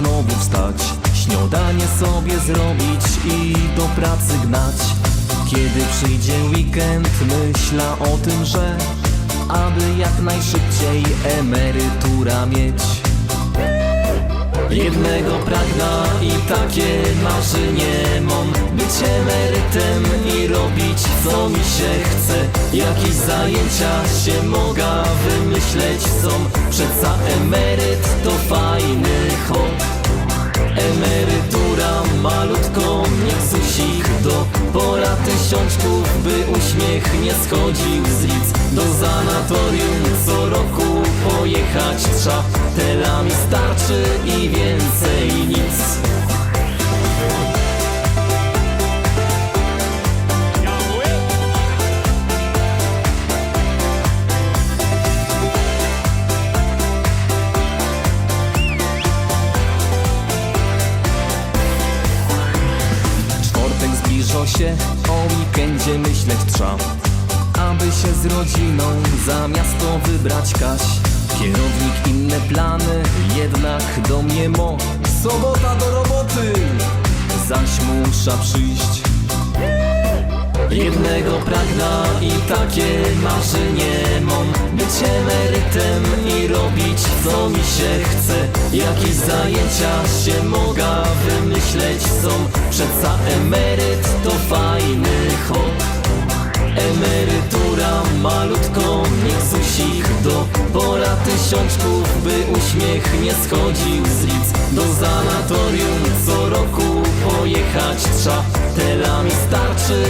znowu wstać. Śniadanie sobie zrobić i do pracy gnać. Kiedy przyjdzie weekend myśla o tym, że Aby jak najszybciej emerytura mieć. Jednego pragna i takie marzenie mam. Być emerytem i robić co mi się chce. Jakieś zajęcia się mogę wymyśleć są Przeca emeryt to fajny hop. Emerytura malutko niech susich do Pora tysiączków, by uśmiech nie schodził z lic. Do sanatorium co roku pojechać trza Tela mi starczy i więcej nic się, o weekendzie myśleć trza Aby się z rodziną za miasto wybrać kaś. Kierownik inne plany, jednak do mnie mo. Sobota do roboty, zaś muszę przyjść. Jednego pragna i takie marzenie mam. Być emerytem i robić co mi się chce. Jakieś zajęcia się mogę są emeryt to fajny hop. Emerytura malutko niech susich do Pora tysiączków, by uśmiech nie schodził z lic. Do sanatorium co roku pojechać trza Tela mi starczy